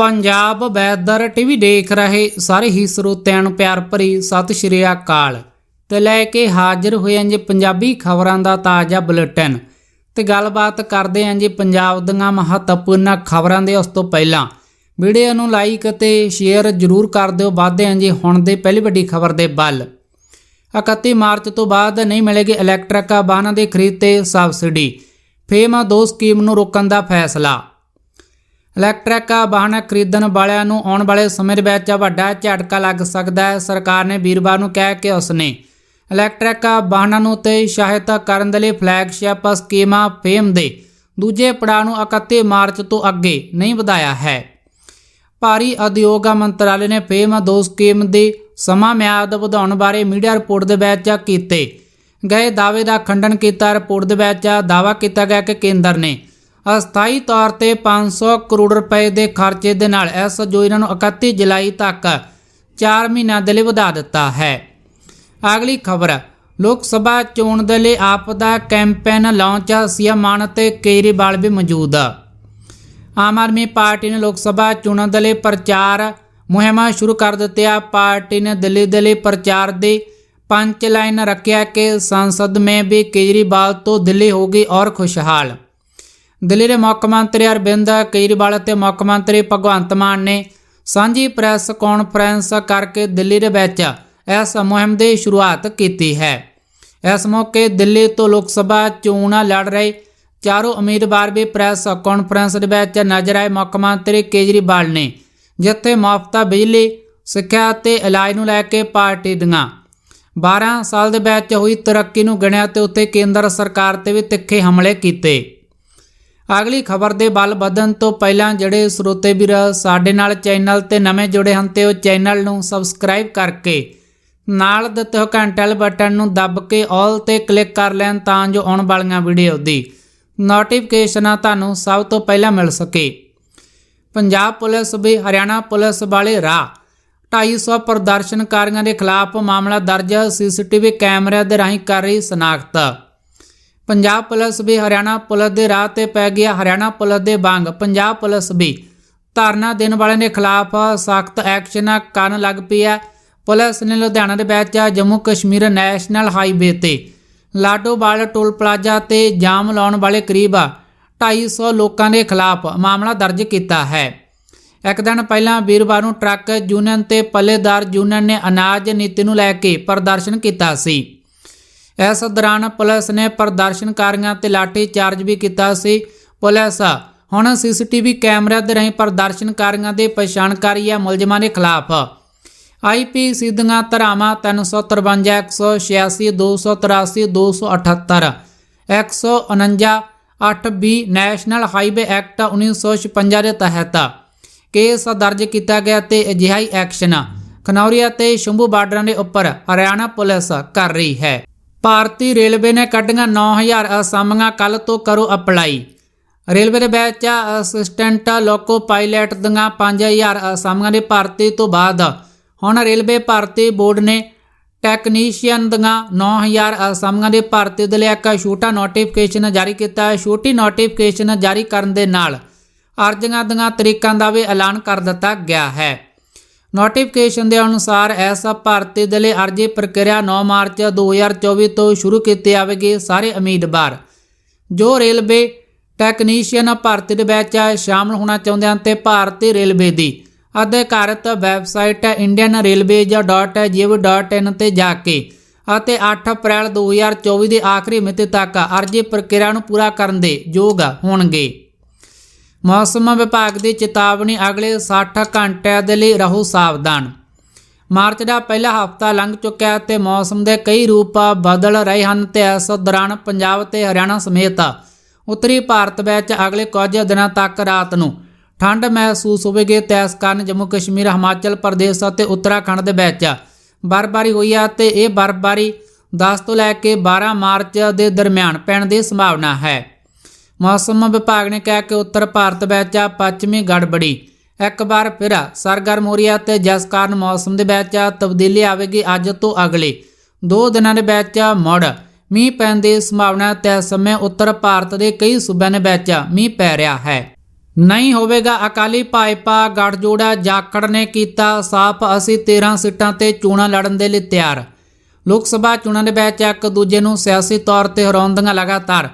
Punjab weather TV ਦੇਖ ਰਹੇ ਸਾਰੇ ਹੀ ਸਰੋਤਿਆਂ ਨੂੰ ਪਿਆਰ ਭਰੀ ਸਤਿ ਸ਼੍ਰੀ ਅਕਾਲ। ਤੇ ਲੈ ਕੇ ਹਾਜ਼ਰ ਹੋਏ ਹਾਂ ਜੀ ਪੰਜਾਬੀ ਖਬਰਾਂ ਦਾ ਤਾਜ਼ਾ ਬੁਲੇਟਿਨ। ਤੇ ਗੱਲਬਾਤ ਕਰਦੇ ਹਾਂ ਜੀ ਪੰਜਾਬ ਦੀਆਂ ਮਹੱਤਵਪੂਰਨ ਖਬਰਾਂ ਦੇ ਉਸ ਤੋਂ ਪਹਿਲਾਂ। ਵੀਡੀਓ ਨੂੰ ਲਾਈਕ ਅਤੇ ਸ਼ੇਅਰ ਜ਼ਰੂਰ ਕਰ ਦਿਓ। ਵਾਧੇ ਹਾਂ ਜੀ ਹੁਣ ਦੇ ਪਹਿਲੀ ਵੱਡੀ ਖਬਰ ਦੇ ਵੱਲ। 31 ਮਾਰਚ ਤੋਂ ਬਾਅਦ ਨਹੀਂ ਮਿਲੇਗੀ ਇਲੈਕਟ੍ਰਿਕ ਵਾਹਨਾਂ ਦੀ ਖਰੀਦ ਤੇ ਸਬਸਿਡੀ। ਫੇਮ 2 ਸਕੀਮ ਨੂੰ ਰੋਕਣ ਦਾ ਫੈਸਲਾ। ਇਲੈਕਟ੍ਰਿਕ ਵਾਹਨ ਖਰੀਦਣ ਵਾਲਿਆਂ ਨੂੰ ਆਉਣ ਵਾਲੇ ਸਮੇਂ ਦੇ ਵਿੱਚ ਵੱਡਾ ਝਟਕਾ ਲੱਗ ਸਕਦਾ ਹੈ। ਸਰਕਾਰ ਨੇ ਵੀਰਵਾਰ ਨੂੰ ਕਿਹਾ ਕਿ ਉਸਨੇ ਇਲੈਕਟ੍ਰਿਕ ਵਾਹਨਾਂ ਨੂੰ ਤੇ ਸਹਾਇਤਾ ਕਰਨ ਦੇ ਲਈ ਫਲੈਗਸ਼ਿਪ ਸਕੀਮਾਂ ਫੇਮ ਦੇ ਦੂਜੇ ਪੜਾਅ ਨੂੰ 31 ਮਾਰਚ ਤੋਂ ਅੱਗੇ ਨਹੀਂ ਵਧਾਇਆ ਹੈ। ਭਾਰੀ ਉਦਯੋਗ ਮੰਤਰਾਲੇ ਨੇ ਫੇਮ 2 ਸਕੀਮ ਦੀ ਸਮਾਂ ਮਿਆਦ ਵਧਾਉਣ ਬਾਰੇ ਮੀਡੀਆ ਰਿਪੋਰਟ ਦੇ ਵਿੱਚ ਕੀਤੇ ਗਏ ਦਾਅਵੇ ਦਾ ਖੰਡਨ ਕੀਤਾ। ਰਿਪੋਰਟ ਦੇ ਵਿੱਚ ਦਾਅਵਾ ਕੀਤਾ ਗਿਆ ਕਿ ਕੇਂਦਰ ਨੇ ਅਸਥਾਈ ਤੌਰ ਤੇ 500 ਕਰੋੜ ਰੁਪਏ ਦੇ ਖਰਚੇ ਦੇ ਨਾਲ ਇਸ ਯੋਜਨਾ ਨੂੰ 31 ਜੁਲਾਈ ਤੱਕ 4 ਮਹੀਨਾ ਦੇ ਲਈ ਵਧਾ ਦਿੱਤਾ ਹੈ। ਅਗਲੀ ਖਬਰ, ਲੋਕ ਸਭਾ ਚੋਣ ਦੇ ਲਈ ਆਪ ਦਾ ਕੈਂਪੇਨ ਲਾਂਚ, ਸੀਐਮ ਮਾਨ ਤੇ ਕੇਰੀਵਾਲ ਵੀ ਮੌਜੂਦ। ਆਮ ਆਦਮੀ ਪਾਰਟੀ ਨੇ ਲੋਕ ਸਭਾ ਚੋਣਾਂ ਦੇ ਲਈ ਪ੍ਰਚਾਰ ਮੁਹਿੰਮਾਂ ਸ਼ੁਰੂ ਕਰ ਦਿੱਤੀ ਆ ਪਾਰਟੀ ਨੇ ਦਿੱਲੀ ਦੇ ਲਈ ਪ੍ਰਚਾਰ ਦੇ ਪੰਜ ਲਾਈਨ ਰੱਖਿਆ ਕਿ ਸੰਸਦ ਮੇਂ ਵੀ ਕੇਜਰੀਵਾਲ ਤੋਂ ਦਿੱਲੀ ਹੋਗੀ ਔਰ ਖੁਸ਼ਹਾਲ। ਦਿੱਲੀ ਦੇ ਮੁੱਖ ਮੰਤਰੀ ਅਰਵਿੰਦ ਕੇਜਰੀਵਾਲ ਅਤੇ ਮੁੱਖ ਮੰਤਰੀ ਭਗਵੰਤ ਮਾਨ ਨੇ ਸਾਂਝੀ ਪ੍ਰੈਸ ਕਾਨਫਰੰਸ ਕਰਕੇ ਦਿੱਲੀ ਦੇ ਵਿੱਚ ਇਸ ਮੁਹਿੰਮ ਦੀ ਸ਼ੁਰੂਆਤ ਕੀਤੀ ਹੈ। ਇਸ ਮੌਕੇ ਦਿੱਲੀ ਤੋਂ ਲੋਕ ਸਭਾ ਚੋਣਾਂ ਲੜ ਰਹੇ ਚਾਰੋਂ ਉਮੀਦਵਾਰ ਵੀ ਪ੍ਰੈਸ ਕਾਨਫਰੰਸ ਦੇ ਵਿੱਚ ਨਜ਼ਰ ਆਏ। ਮੁੱਖ ਮੰਤਰੀ ਕੇਜਰੀਵਾਲ ਨੇ ਜਿੱਥੇ ਮੁਫਤ ਬਿਜਲੀ, ਸਿੱਖਿਆ ਅਤੇ ਇਲਾਜ ਨੂੰ ਲੈ ਕੇ ਪਾਰਟੀ ਦੀਆਂ 12 ਸਾਲ ਦੇ ਵਿੱਚ ਹੋਈ ਤਰੱਕੀ ਨੂੰ ਗਿਣਿਆ ਤੇ ਉੱਤੇ ਕੇਂਦਰ ਸਰਕਾਰ ਤੇ ਵੀ ਤਿੱਖੇ ਹਮਲੇ ਕੀਤੇ। ਅਗਲੀ ਖਬਰ ਦੇ ਬਲ ਵਧਣ ਤੋਂ ਪਹਿਲਾਂ ਜਿਹੜੇ ਸਰੋਤੇ ਵੀਰ ਸਾਡੇ ਨਾਲ ਚੈਨਲ ਤੇ ਨਵੇਂ ਜੁੜੇ ਹਨ ਤੇ ਉਹ ਚੈਨਲ ਨੂੰ ਸਬਸਕ੍ਰਾਈਬ ਕਰਕੇ ਨਾਲ ਦਿੱਤੇ ਹੋਏ ਘੰਟੇ ਵਾਲੇ ਬਟਨ ਨੂੰ ਦੱਬ ਕੇ ਆਲ ਤੇ ਕਲਿੱਕ ਕਰ ਲੈਣ ਤਾਂ ਜੋ ਆਉਣ ਵਾਲੀਆਂ ਵੀਡੀਓ ਦੀ ਨੋਟੀਫਿਕੇਸ਼ਨਾਂ ਤੁਹਾਨੂੰ ਸਭ ਤੋਂ ਪਹਿਲਾਂ ਮਿਲ ਸਕੇ। ਪੰਜਾਬ ਪੁਲਿਸ ਵੀ ਹਰਿਆਣਾ ਪੁਲਿਸ ਵਾਲੇ ਰਾਹ। 250 ਪ੍ਰਦਰਸ਼ਨਕਾਰੀਆਂ ਦੇ ਖਿਲਾਫ ਮਾਮਲਾ ਦਰਜ ਸੀਸੀਟੀਵੀ ਕੈਮਰਿਆਂ ਦੇ ਰਾਹੀਂ ਕਰ ਰਹੀ ਸਨਾਖਤ। ਪੰਜਾਬ ਪੁਲਿਸ ਵੀ ਹਰਿਆਣਾ ਪੁਲਿਸ ਦੇ ਰਾਹ ਤੇ ਪੈ ਗਿਆ। ਹਰਿਆਣਾ ਪੁਲਿਸ ਦੇ ਵਾਂਗ ਪੰਜਾਬ ਪੁਲਿਸ ਵੀ ਧਰਨਾ ਦੇਣ ਵਾਲਿਆਂ ਦੇ ਖਿਲਾਫ ਸਖਤ ਐਕਸ਼ਨ ਕਰਨ ਲੱਗ ਪਈ ਹੈ। ਪੁਲਿਸ ਨੇ ਲੁਧਿਆਣਾ ਦੇ ਵਿੱਚ ਜੰਮੂ ਕਸ਼ਮੀਰ ਨੈਸ਼ਨਲ ਹਾਈਵੇ ਤੇ ਲਾਡੋਵਾਲ ਟੋਲ ਪਲਾਜ਼ਾ ਤੇ ਜਾਮ ਲਾਉਣ ਵਾਲੇ ਕਰੀਬ 250 ਲੋਕਾਂ ਦੇ ਖਿਲਾਫ ਮਾਮਲਾ ਦਰਜ ਕੀਤਾ ਹੈ। ਇੱਕ ਦਿਨ ਪਹਿਲਾਂ ਵੀਰਵਾਰ ਨੂੰ ਟਰੱਕ ਯੂਨੀਅਨ ਤੇ ਪੱਲੇਦਾਰ ਯੂਨੀਅਨ ਨੇ ਅਨਾਜ ਨੀਤੀ ਨੂੰ ਲੈ ਕੇ ਪ੍ਰਦਰਸ਼ਨ ਕੀਤਾ ਸੀ। ਇਸ ਦੌਰਾਨ ਪੁਲਿਸ ਨੇ ਪ੍ਰਦਰਸ਼ਨਕਾਰੀਆਂ ਤੇ ਲਾਠੀ ਚਾਰਜ ਵੀ ਕੀਤਾ ਸੀ। ਪੁਲਿਸ, ਹੁਣ ਸੀਸੀਟੀਵੀ ਕੈਮਰਿਆਂ ਦੇ ਰਾਹੀਂ ਪ੍ਰਦਰਸ਼ਨਕਾਰੀਆਂ ਦੀ ਪਛਾਣਕਾਰੀ ਹੈ ਮੁਲਜ਼ਮਾਂ ਦੇ ਖਿਲਾਫ। ਆਈਪੀਸੀ ਦੀਆਂ ਧਾਰਾਵਾਂ 353 186 283 278 149 8B ਨੈਸ਼ਨਲ ਹਾਈਵੇ ਐਕਟ 1956 ਦੇ ਤਹਿਤ ਕੇਸ ਦਰਜ ਕੀਤਾ ਗਿਆ ਤੇ ਅਜਿਹਾ ਹੀ ਐਕਸ਼ਨ ਖਨੌਰੀਆ ਤੇ ਸ਼ੰਭੂ ਬਾਰਡਰਾਂ ਦੇ ਉੱਪਰ ਹਰਿਆਣਾ ਪੁਲਿਸ ਕਰ ਰਹੀ ਹੈ। ਭਾਰਤੀ ਰੇਲਵੇ ਨੇ ਕੱਢੀਆਂ 9000 ਅਸਾਮੀਆਂ ਕੱਲ ਤੋਂ ਕਰੋ ਅਪਲਾਈ। ਰੇਲਵੇ ਦੇ ਵਿੱਚ ਅਸਿਸਟੈਂਟ, ਲੋਕੋ ਪਾਇਲਟ ਦੀਆਂ 5000 ਅਸਾਮੀਆਂ ਦੀ ਭਰਤੀ ਤੋਂ ਬਾਅਦ ਹੁਣ ਰੇਲਵੇ ਭਰਤੀ ਬੋਰਡ ਨੇ ਟੈਕਨੀਸ਼ੀਅਨ ਦੀਆਂ 9000 ਅਸਾਮੀਆਂ ਦੀ ਭਰਤੀ ਦੇ ਲਈ ਇੱਕ ਛੋਟਾ ਨੋਟੀਫਿਕੇਸ਼ਨ ਜਾਰੀ ਕੀਤਾ ਹੈ। ਛੋਟੀ ਨੋਟੀਫਿਕੇਸ਼ਨ ਜਾਰੀ ਕਰਨ ਦੇ ਨਾਲ ਅਰਜ਼ੀਆਂ ਦੀਆਂ ਤਰੀਕਾਂ ਦਾ ਵੀ ਐਲਾਨ ਕਰ ਦਿੱਤਾ ਗਿਆ ਹੈ। ਨੋਟੀਫਿਕੇਸ਼ਨ ਦੇ ਅਨੁਸਾਰ ਇਸ ਭਰਤੀ ਦੇ ਲਈ ਅਰਜ਼ੀ ਪ੍ਰਕਿਰਿਆ 9 ਮਾਰਚ 2024 ਤੋਂ ਸ਼ੁਰੂ ਕੀਤੀ ਜਾਵੇਗੀ, ਸਾਰੇ ਉਮੀਦਵਾਰ ਜੋ ਰੇਲਵੇ ਟੈਕਨੀਸ਼ੀਅਨ ਭਰਤੀ ਦੇ ਵਿੱਚ ਸ਼ਾਮਲ ਹੋਣਾ ਚਾਹੁੰਦੇ ਹਨ ਤੇ ਭਾਰਤੀ ਰੇਲਵੇ ਦੀ ਅਧਿਕਾਰਤ ਵੈਬਸਾਈਟ railways.gov.in ਤੇ ਜਾ ਕੇ ਅਤੇ 8 ਅਪ੍ਰੈਲ 2024 ਦੀ ਆਖਰੀ ਮਿਤੀ ਤੱਕ ਅਰਜ਼ੀ ਪ੍ਰਕਿਰਿਆ ਨੂੰ ਪੂਰਾ ਕਰਨ ਦੇ ਯੋਗ ਹੋਣਗੇ। ਮੌਸਮ ਵਿਭਾਗ ਦੀ ਚੇਤਾਵਨੀ ਅਗਲੇ 60 ਘੰਟਿਆਂ ਦੇ ਲਈ ਰਹੋ ਸਾਵਧਾਨ। ਮਾਰਚ ਦਾ ਪਹਿਲਾ ਹਫ਼ਤਾ ਲੰਘ ਚੁੱਕਿਆ ਹੈ ਤੇ ਮੌਸਮ ਦੇ ਕਈ ਰੂਪ ਬਦਲ ਰਹੇ ਹਨ ਤੇ ਇਸ ਦੌਰਾਨ ਪੰਜਾਬ ਤੇ ਹਰਿਆਣਾ ਸਮੇਤ ਉੱਤਰੀ ਭਾਰਤ ਵਿੱਚ ਅਗਲੇ ਕੁਝ ਦਿਨਾਂ ਤੱਕ ਰਾਤ ਨੂੰ ਠੰਡ ਮਹਿਸੂਸ ਹੋਵੇਗੀ ਤੇ ਇਸ ਕਾਰਨ ਜੰਮੂ ਕਸ਼ਮੀਰ, ਹਿਮਾਚਲ ਪ੍ਰਦੇਸ਼ ਅਤੇ ਉੱਤਰਾਖੰਡ ਦੇ ਵਿੱਚ ਬਰਫ਼ਬਾਰੀ ਹੋਈ ਹੈ ਤੇ ਇਹ ਬਰਫ਼ਬਾਰੀ 10 ਤੋਂ ਲੈ ਕੇ 12 ਮਾਰਚ ਦੇ ਦਰਮਿਆਨ ਪੈਣ ਦੀ ਸੰਭਾਵਨਾ ਹੈ। ਮੌਸਮ ਵਿਭਾਗ ਨੇ ਕਿਹਾ ਕਿ ਉੱਤਰ ਭਾਰਤ ਵਿੱਚ ਪੱਛਮੀ ਗੜਬੜੀ। ਇੱਕ ਵਾਰ ਫਿਰ ਸਰਗਰਮ ਹੋ ਰਹੀ ਹੈ ਤੇ ਜਿਸ ਕਾਰਨ ਮੌਸਮ ਦੇ ਵਿੱਚ ਤਬਦੀਲੀ ਆਵੇਗੀ ਅੱਜ ਤੋਂ ਅਗਲੇ 2 ਦਿਨਾਂ ਦੇ ਵਿੱਚ ਮੁੜ ਮੀਂਹ ਪੈਣ ਦੀ ਸੰਭਾਵਨਾ ਹੈ ਤੇ ਇਸ ਸਮੇਂ ਉੱਤਰ ਭਾਰਤ ਦੇ ਕਈ ਸੂਬਿਆਂ ਦੇ ਵਿੱਚ ਮੀਂਹ ਪੈ ਰਿਹਾ ਹੈ। ਨਹੀਂ ਹੋਵੇਗਾ ਅਕਾਲੀ ਭਾਜਪਾ ਗੱਠਜੋੜਾ ਜਾਖੜ ਨੇ ਕੀਤਾ ਸਾਫ਼, ਅਸੀਂ 13 ਸੀਟਾਂ ਤੇ ਚੋਣਾਂ ਲੜਨ ਦੇ ਲਈ ਤਿਆਰ। ਲੋਕ ਸਭਾ ਚੋਣਾਂ ਦੇ ਵਿੱਚ ਇੱਕ ਦੂਜੇ ਨੂੰ ਸਿਆਸੀ ਤੌਰ ਤੇ ਹਰਾਉਣ ਲਗਾਤਾਰ।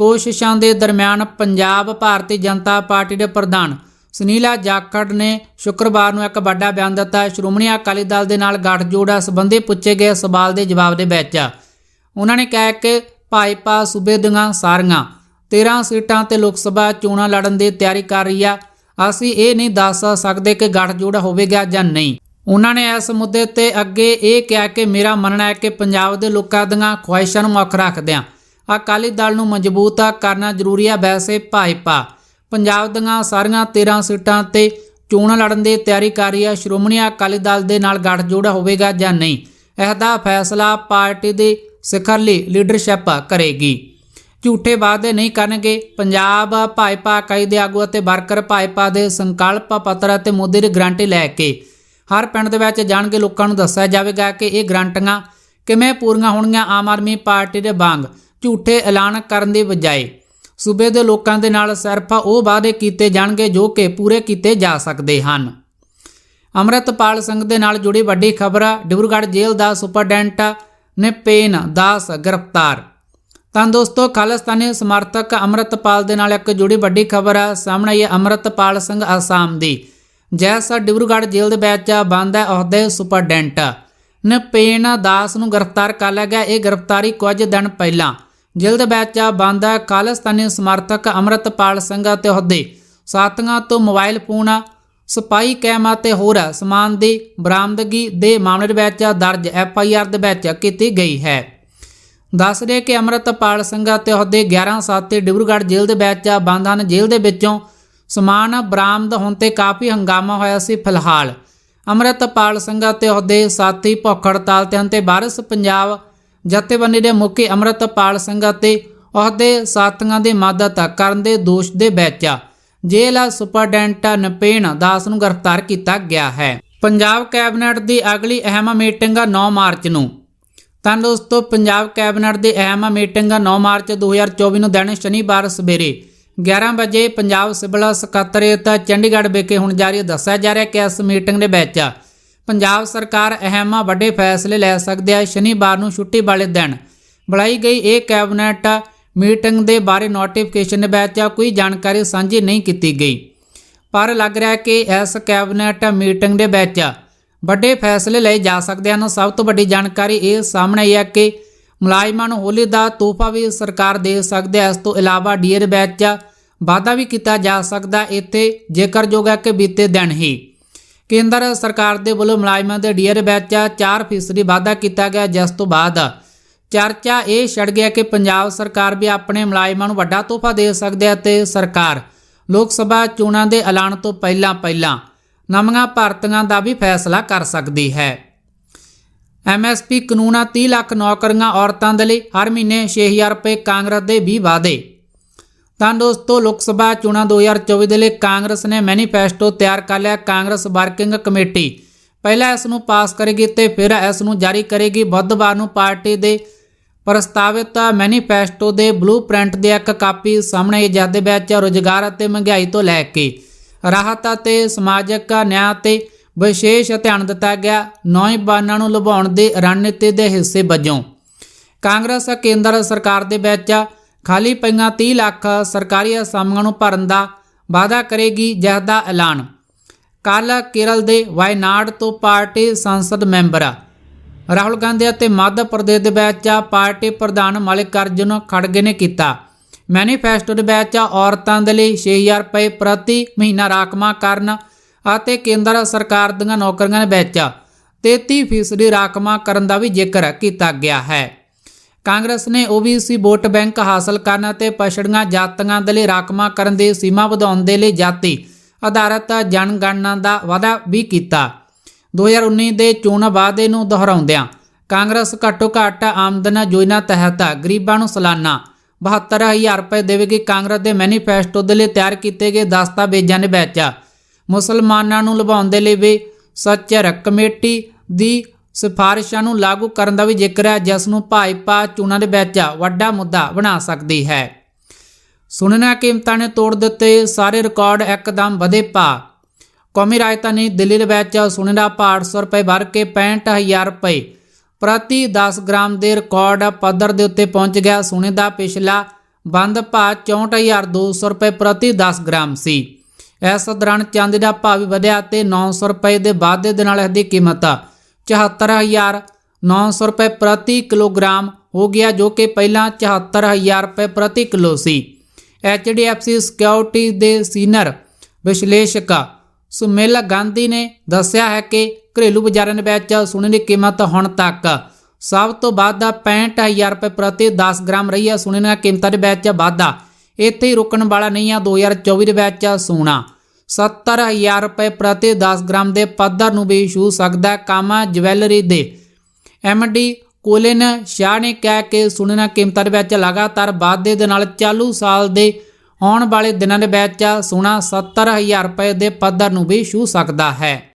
ਕੋਸ਼ਿਸ਼ਾਂ ਦੇ ਦਰਮਿਆਨ ਪੰਜਾਬ ਭਾਰਤੀ ਜਨਤਾ ਪਾਰਟੀ ਦੇ ਪ੍ਰਧਾਨ ਸੁਨੀਲਾ ਜਾਖੜ ਨੇ ਸ਼ੁੱਕਰਵਾਰ ਨੂੰ ਇੱਕ ਵੱਡਾ ਬਿਆਨ ਦਿੱਤਾ। ਸ਼੍ਰੋਮਣੀ ਅਕਾਲੀ ਦਲ ਦੇ ਨਾਲ ਗੱਠਜੋੜਾ ਸੰਬੰਧੀ ਪੁੱਛੇ ਗਏ ਸਵਾਲ ਦੇ ਜਵਾਬ ਦੇ ਵਿੱਚ ਉਹਨਾਂ ਨੇ ਕਿਹਾ ਕਿ ਭਾਜਪਾ ਸੂਬੇ ਦੀਆਂ ਸਾਰੀਆਂ 13 ਸੀਟਾਂ ਤੇ ਲੋਕ ਸਭਾ ਚੋਣਾਂ ਲੜਨ ਦੀ ਤਿਆਰੀ ਕਰ ਰਹੀ ਆ। ਅਸੀਂ ਇਹ ਨਹੀਂ ਦੱਸ ਸਕਦੇ ਕਿ ਗੱਠਜੋੜ ਹੋਵੇਗਾ ਜਾਂ ਨਹੀਂ। ਉਹਨਾਂ ਨੇ ਇਸ ਮੁੱਦੇ ਤੇ ਅੱਗੇ ਇਹ ਕਿਹਾ ਕਿ ਮੇਰਾ ਮੰਨਣਾ ਹੈ ਕਿ ਪੰਜਾਬ ਦੇ ਲੋਕਾਂ ਦੀਆਂ ਖੁਆਇਸ਼ਾਂ ਨੂੰ ਮੁੱਖ ਰੱਖਦਿਆਂ ਅਕਾਲੀ ਦਲ ਨੂੰ ਮਜ਼ਬੂਤ ਕਰਨਾ ਜ਼ਰੂਰੀ ਹੈ ਵੈਸੇ ਭਾਜਪਾ। ਪੰਜਾਬ ਦੀਆਂ ਸਾਰੀਆਂ 13 ਸੀਟਾਂ ਤੇ ਚੋਣਾਂ ਲੜਨ ਦੀ ਤਿਆਰੀ ਕਰ ਰਹੀ ਹੈ ਸ਼੍ਰੋਮਣੀ ਅਕਾਲੀ ਦਲ ਦੇ ਨਾਲ ਗੱਠਜੋੜ ਹੋਵੇਗਾ ਜਾਂ ਨਹੀਂ ਇਸ ਦਾ ਫੈਸਲਾ ਪਾਰਟੀ ਦੀ ਸਿਖਰਲੀ ਲੀਡਰਸ਼ਿਪ ਕਰੇਗੀ। ਝੂਠੇ ਵਾਅਦੇ ਨਹੀਂ ਕਰਨਗੇ। ਪੰਜਾਬ ਭਾਜਪਾ ਇਕਾਈ ਦੇ ਆਗੂ ਅਤੇ ਵਰਕਰ ਭਾਜਪਾ ਦੇ ਸੰਕਲਪ ਪੱਤਰ ਅਤੇ ਮੁੱਦੇ ਦੀ ਗਰੰਟੀ ਲੈ ਕੇ ਹਰ ਪਿੰਡ ਦੇ ਵਿੱਚ ਜਾਣਗੇ। ਲੋਕਾਂ ਨੂੰ ਦੱਸਿਆ ਜਾਵੇਗਾ ਕਿ ਇਹ ਗਰੰਟੀਆਂ ਕਿਵੇਂ ਪੂਰੀਆਂ ਹੋਣਗੀਆਂ ਆਮ ਆਦਮੀ ਪਾਰਟੀ ਦੇ ਵਾਂਗ। ਝੂਠੇ ਐਲਾਨ ਕਰਨ ਦੀ ਬਜਾਏ। ਸੂਬੇ ਦੇ ਲੋਕਾਂ ਦੇ ਨਾਲ ਸਿਰਫ ਉਹ ਵਾਅਦੇ ਕੀਤੇ ਜਾਣਗੇ ਜੋ ਕਿ ਪੂਰੇ ਕੀਤੇ ਜਾ ਸਕਦੇ ਹਨ। ਅੰਮ੍ਰਿਤਪਾਲ ਸਿੰਘ ਦੇ ਨਾਲ ਜੁੜੀ ਵੱਡੀ ਖਬਰ, ਡਿਬਰੂਗੜ੍ਹ ਜੇਲ੍ਹ ਦਾ ਸੁਪਰਡੈਂਟ ਨਿਪੇਨ ਦਾਸ ਗ੍ਰਿਫਤਾਰ। ਤਾਂ ਦੋਸਤੋ, ਖਾਲਿਸਤਾਨੀ ਸਮਰਥਕ ਅੰਮ੍ਰਿਤਪਾਲ ਦੇ ਨਾਲ ਇੱਕ ਜੁੜੀ ਵੱਡੀ ਖਬਰ, ਸਾਹਮਣੇ ਆਈ ਹੈ ਅੰਮ੍ਰਿਤਪਾਲ ਸਿੰਘ ਆਸਾਮ ਦੀ। ਜੈਸਾ ਡਿਬਰੂਗੜ੍ਹ ਜੇਲ੍ਹ ਦੇ ਵਿੱਚ ਬੰਦ ਹੈ ਅਹੁਦੇ ਸੁਪਰਡੈਂਟ। ਨਿਪੇਨ ਦਾਸ ਨੂੰ ਗ੍ਰਿਫਤਾਰ ਕਰ ਲਿਆ ਗਿਆ। ਇਹ ਗ੍ਰਿਫਤਾਰੀ ਕੁਝ ਦਿਨ ਪਹਿਲਾਂ ਜੇਲ੍ਹ ਦੇ ਵਿੱਚ ਬੰਦ ਖਾਲਿਸਤਾਨੀ ਸਮਰਥਕ ਅੰਮ੍ਰਿਤਪਾਲ ਸਿੰਘ ਅਤੇ ਅਹੁਦੇ। ਸਾਥੀਆਂ ਤੋਂ ਮੋਬਾਈਲ ਫੋਨ, ਸਪਾਈ ਕੈਮ ਅਤੇ ਹੋਰ ਸਮਾਨ ਦੀ ਬਰਾਮਦਗੀ ਦੇ ਮਾਮਲੇ ਵਿੱਚ ਦਰਜ ਐਫ ਆਈ ਆਰ ਦੇ ਵਿੱਚ ਕੀਤੀ ਗਈ ਹੈ। ਦੱਸ ਰਹੇ ਕਿ ਅੰਮ੍ਰਿਤਪਾਲ ਸਿੰਘ ਅਤੇ ਅਹੁਦੇ 11 ਸਾਥੀ ਡਿਬਰੂਗੜ੍ਹ ਜੇਲ੍ਹ ਦੇ ਵਿੱਚ ਬੰਦ ਹਨ। ਜੇਲ੍ਹ ਦੇ ਵਿੱਚੋਂ ਸਮਾਨ ਬਰਾਮਦ ਹੋਣ ਤੇ ਕਾਫੀ ਹੰਗਾਮਾ ਹੋਇਆ ਸੀ ਫਿਲਹਾਲ। ਅੰਮ੍ਰਿਤਪਾਲ ਸਿੰਘ ਅਤੇ ਅਹੁਦੇ ਸਾਥੀ ਭੁੱਖ ਹੜਤਾਲ ਤੇ ਹਨ ਤੇ ਬਾਰਸ ਪੰਜਾਬ ਜਥੇਬੰਦੀ ਦੇ ਮੁਖੀ ਅੰਮ੍ਰਿਤਪਾਲ ਸਿੰਘ ਅਤੇ ਅਹੁਦੇ ਸਾਥੀਆਂ ਦੀ ਮਦਦ ਕਰਨ ਦੇ ਦੋਸ਼ ਦੇ ਵਿੱਚ ਜੇਲ੍ਹ ਸੁਪਰਡੈਂਟ ਨਪੇਨ ਦਾਸ ਨੂੰ ਗ੍ਰਿਫਤਾਰ ਕੀਤਾ ਗਿਆ ਹੈ। ਪੰਜਾਬ ਕੈਬਨਿਟ ਦੀ ਅਗਲੀ ਅਹਿਮ ਮੀਟਿੰਗ 9 ਮਾਰਚ ਨੂੰ। ਤਾਂ ਦੋਸਤੋ ਪੰਜਾਬ ਕੈਬਨਿਟ ਦੀ ਅਹਿਮ ਮੀਟਿੰਗ 9 ਮਾਰਚ 2024 ਨੂੰ ਦਿਨ ਸ਼ਨੀਵਾਰ ਸਵੇਰੇ 11 ਵਜੇ ਪੰਜਾਬ ਸਿਵਲ ਸਕੱਤਰੇਤ ਚੰਡੀਗੜ੍ਹ ਵਿਖੇ ਹੁਣ ਜਾਰੀ ਦੱਸਿਆ ਜਾ ਰਿਹਾ ਕਿ ਇਸ ਮੀਟਿੰਗ ਦੇ ਵਿੱਚ ਪੰਜਾਬ ਸਰਕਾਰ ਅਹਿਮ ਵੱਡੇ ਫੈਸਲੇ ਲੈ ਸਕਦੀ ਹੈ ਸ਼ਨੀਵਾਰ ਨੂੰ ਛੁੱਟੀ ਵਾਲੇ ਦਿਨ ਬੁਲਾਈ ਗਈ ਇਹ ਕੈਬਨਿਟ ਮੀਟਿੰਗ ਦੇ ਬਾਰੇ ਨੋਟੀਫਿਕੇਸ਼ਨ ਵਿੱਚ ਕੋਈ ਜਾਣਕਾਰੀ ਸਾਂਝੀ ਨਹੀਂ ਕੀਤੀ ਗਈ। ਪਰ ਲੱਗ ਰਿਹਾ ਹੈ ਕਿ ਇਸ ਕੈਬਨਿਟ ਮੀਟਿੰਗ ਦੇ ਵਿੱਚ ਵੱਡੇ ਫੈਸਲੇ ਲਏ ਜਾ ਸਕਦੇ ਹਨ। ਸਭ ਤੋਂ ਵੱਡੀ ਜਾਣਕਾਰੀ ਇਹ ਸਾਹਮਣੇ ਆਈ ਹੈ ਕਿ ਮੁਲਾਜ਼ਮਾਂ ਨੂੰ ਹੋਲੀ ਦਾ ਤੋਹਫਾ ਵੀ ਸਰਕਾਰ ਦੇ ਸਕਦੀ ਹੈ। ਇਸ ਤੋਂ ਇਲਾਵਾ ਡੀਏ ਦੇ ਵਿੱਚ ਵਾਅਦਾ ਵੀ ਕੀਤਾ ਜਾ ਸਕਦਾ ਇੱਥੇ ਜੇਕਰਯੋਗ ਹੈ ਕਿ ਬੀਤੇ ਦਿਨ ਹੀ ਕੇਂਦਰ ਸਰਕਾਰ ਦੇ ਵੱਲੋਂ ਮੁਲਾਜ਼ਮਾਂ ਦੇ ਡੀਏ ਵਿੱਚ 4% ਵਾਧਾ ਕੀਤਾ ਗਿਆ, ਜਿਸ ਤੋਂ ਬਾਅਦ ਚਰਚਾ ਇਹ ਛੜ ਗਿਆ ਕਿ ਪੰਜਾਬ ਸਰਕਾਰ ਵੀ ਆਪਣੇ ਮੁਲਾਜ਼ਮਾਂ ਨੂੰ ਵੱਡਾ ਤੋਹਫਾ ਦੇ ਸਕਦੀ ਹੈ ਤੇ ਸਰਕਾਰ ਲੋਕ ਸਭਾ ਚੋਣਾਂ ਦੇ ਐਲਾਨ ਤੋਂ ਪਹਿਲਾਂ ਪਹਿਲਾਂ ਨਵੀਆਂ ਭਰਤੀਆਂ ਦਾ ਵੀ ਫੈਸਲਾ ਕਰ ਸਕਦੀ ਹੈ। ਐਮਐਸਪੀ ਕਾਨੂੰਨਾਂ 30 ਲੱਖ ਨੌਕਰੀਆਂ ਔਰਤਾਂ ਦੇ ਲਈ ਹਰ ਮਹੀਨੇ 6000 ਰੁਪਏ ਕਾਂਗਰਸ ਦੇ 20 ਵਾਅਦੇ ਤਾਂ ਦੋਸਤੋ ਲੋਕ ਸਭਾ ਚੋਣਾਂ 2024 ਦੇ ਲਈ ਕਾਂਗਰਸ ਨੇ ਮੈਨੀਫੈਸਟੋ ਤਿਆਰ ਕਰ ਲਿਆ ਕਾਂਗਰਸ ਵਰਕਿੰਗ ਕਮੇਟੀ। ਪਹਿਲਾਂ ਇਸ ਨੂੰ ਪਾਸ ਕਰੇਗੀ ਤੇ ਫਿਰ ਇਸ ਨੂੰ ਜਾਰੀ ਕਰੇਗੀ ਬੁੱਧਵਾਰ ਨੂੰ ਪਾਰਟੀ ਦੇ ਪ੍ਰਸਤਾਵਿਤ ਮੈਨੀਫੈਸਟੋ ਦੇ ਬਲੂਪ੍ਰਿੰਟ ਦੀ ਇੱਕ ਕਾਪੀ ਸਾਹਮਣੇ ਜਦ ਦੇ ਵਿੱਚ ਰੁਜ਼ਗਾਰ ਅਤੇ ਮਹਿੰਗਾਈ ਤੋਂ ਲੈ ਕੇ ਰਾਹਤ ਅਤੇ ਸਮਾਜਿਕ ਨਿਆਂ ਤੇ ਵਿਸ਼ੇਸ਼ ਧਿਆਨ ਦਿੱਤਾ ਗਿਆ, ਨੌਜਵਾਨਾਂ ਨੂੰ ਲੁਭਾਉਣ ਦੀ ਰਣਨੀਤੀ ਦੇ ਹਿੱਸੇ ਵਜੋਂ। ਕਾਂਗਰਸ ਕੇਂਦਰ ਸਰਕਾਰ ਦੇ ਵਿੱਚ ਖਾਲੀ ਪਈਆਂ 30 ਲੱਖ ਸਰਕਾਰੀ ਅਸਾਮੀਆਂ ਨੂੰ ਭਰਨ ਦਾ ਵਾਅਦਾ ਕਰੇਗੀ ਜਿਸ ਦਾ ਐਲਾਨ। ਕੱਲ ਕੇਰਲ ਦੇ ਵਾਇਨਾਡ ਤੋਂ ਪਾਰਟੀ ਸੰਸਦ ਮੈਂਬਰ ਰਾਹੁਲ ਗਾਂਧੀ ਅਤੇ ਮੱਧ ਪ੍ਰਦੇਸ਼ ਦੇ ਵਿੱਚ ਪਾਰਟੀ ਪ੍ਰਧਾਨ ਮਲਿਕ ਅਰਜੁਨ ਖੜਗੇ ਨੇ ਕੀਤਾ। ਮੈਨੀਫੈਸਟੋ ਦੇ ਵਿੱਚ ਔਰਤਾਂ ਦੇ ਲਈ 6000 ਰੁਪਏ ਪ੍ਰਤੀ ਮਹੀਨਾ ਰਾਖਵਾਂ ਕਰਨ ਅਤੇ ਕੇਂਦਰ ਸਰਕਾਰ ਦੀਆਂ ਨੌਕਰੀਆਂ ਦੇ ਵਿੱਚ 33% ਰਾਖਵਾਂ ਕਰਨ ਦਾ ਵੀ ਜ਼ਿਕਰ ਕੀਤਾ ਗਿਆ ਹੈ। ਕਾਂਗਰਸ ਨੇ OBC ਵੋਟ ਬੈਂਕ ਹਾਸਲ ਕਰਨ ਅਤੇ ਪਛੜੀਆਂ ਜਾਤੀਆਂ ਦੇ ਲਈ ਰਾਖਵਾਂ ਕਰਨ ਦੀ ਸੀਮਾ ਵਧਾਉਣ ਦੇ ਲਈ ਜਾਤੀ ਆਧਾਰਿਤ ਜਨਗਣਨਾ ਦਾ ਵਾਅਦਾ ਵੀ ਕੀਤਾ। 2019 ਦੇ ਚੋਣ ਵਾਅਦੇ ਨੂੰ ਦੁਹਰਾਉਂਦਿਆਂ ਕਾਂਗਰਸ ਘੱਟੋ ਘੱਟ ਆਮਦਨ ਯੋਜਨਾ ਤਹਿਤ ਗਰੀਬਾਂ ਨੂੰ ਸਾਲਾਨਾ 72000 ਰੁਪਏ ਦੇਵੇਗੀ। ਕਾਂਗਰਸ ਦੇ ਮੈਨੀਫੈਸਟੋ ਦੇ ਲਈ ਤਿਆਰ ਕੀਤੇ ਗਏ ਦਸਤਾਵੇਜ਼ਾਂ ਦੇ ਵਿੱਚ ਮੁਸਲਮਾਨਾਂ ਨੂੰ ਲੁਭਾਉਣ ਦੇ ਲਈ ਵੀ ਸੱਚਰ ਕਮੇਟੀ ਦੀ ਸਿਫਾਰਿਸ਼ਾਂ ਨੂੰ ਲਾਗੂ ਕਰਨ ਦਾ ਵੀ ਜ਼ਿਕਰ ਹੈ, ਜਿਸ ਨੂੰ ਭਾਜਪਾ ਚੋਣਾਂ ਦੇ ਵਿੱਚ ਵੱਡਾ ਮੁੱਦਾ ਬਣਾ ਸਕਦੀ ਹੈ। ਸੁਣਨਾ ਕੀਮਤਾਂ ਨੇ ਤੋੜ ਦਿੱਤੇ, ਸਾਰੇ ਰਿਕਾਰਡ ਇੱਕਦਮ ਵਧੇ ਪਾ। ਕੌਮੀ ਰਾਜਧਾਨੀ ਦਿੱਲੀ ਦੇ ਵਿੱਚ ਸੁਨੇ ਦਾ ਭਾਅ 800 ਰੁਪਏ ਵਰ ਕੇ 65000 ਰੁਪਏ। ਪ੍ਰਤੀ 10 ਗ੍ਰਾਮ ਦੇ ਰਿਕਾਰਡ ਪੱਧਰ ਦੇ ਉੱਤੇ ਪਹੁੰਚ ਗਿਆ। ਸੋਨੇ ਦਾ ਪਿਛਲਾ ਬੰਦ ਭਾਅ 64200 ਰੁਪਏ ਪ੍ਰਤੀ 10 ਗ੍ਰਾਮ ਸੀ। ਇਸ ਦੌਰਾਨ ਚਾਂਦੀ ਦਾ ਭਾਅ ਵੀ ਵਧਿਆ ਤੇ 900 ਰੁਪਏ ਦੇ ਵਾਧੇ ਦੇ ਨਾਲ ਇਸ ਦੀ ਕੀਮਤ 74900 ਰੁਪਏ ਪ੍ਰਤੀ ਕਿਲੋਗ੍ਰਾਮ ਹੋ ਗਿਆ ਜੋ ਕਿ ਪਹਿਲਾਂ 74000 ਰੁਪਏ ਪ੍ਰਤੀ ਕਿਲੋ ਸੀ HDFC ਸਿਕਿਉਰਿਟੀ ਦੇ ਸੀਨੀਅਰ ਵਿਸ਼ਲੇਸ਼ਕ ਸੁਮੇਲ ਗਾਂਧੀ ਨੇ ਦੱਸਿਆ ਹੈ ਕਿ ਘਰੇਲੂ ਬਾਜ਼ਾਰਾਂ ਦੇ ਵਿੱਚ ਸੋਨੇ ਦੀ ਕੀਮਤ ਹੁਣ ਤੱਕ ਸਭ ਤੋਂ ਵੱਧ 65000 ਰੁਪਏ ਪ੍ਰਤੀ 10 ਗ੍ਰਾਮ ਰਹੀ ਹੈ ਸੋਨੇ ਦੀਆਂ ਕੀਮਤਾਂ ਦੇ ਵਿੱਚ ਵਾਧਾ ਇੱਥੇ ਹੀ ਰੁਕਣ ਵਾਲਾ ਨਹੀਂ ਆ 2024 ਦੇ ਵਿੱਚ ਸੋਨਾ 70000 ਰੁਪਏ ਪ੍ਰਤੀ 10 ਗ੍ਰਾਮ ਦੇ ਪੱਧਰ ਨੂੰ ਵੀ ਛੂ ਸਕਦਾ ਹੈ ਕਾਮਾ ਜਵੈਲਰੀ ਦੇ। ਐਮਡੀ ਕੋਲਿਨ ਸ਼ਾਹ ਨੇ ਕਿਹਾ ਕਿ ਸੋਨੇ ਕੀਮਤਾਂ ਦੇ ਵਿੱਚ ਲਗਾਤਾਰ ਵਾਧੇ ਦੇ ਨਾਲ ਚਾਲੂ ਸਾਲ ਦੇ ਆਉਣ ਵਾਲੇ ਦਿਨਾਂ ਦੇ ਵਿੱਚ ਸੋਨਾ 70000 ਰੁਪਏ ਦੇ ਪੱਧਰ ਨੂੰ ਵੀ ਛੂ ਸਕਦਾ ਹੈ।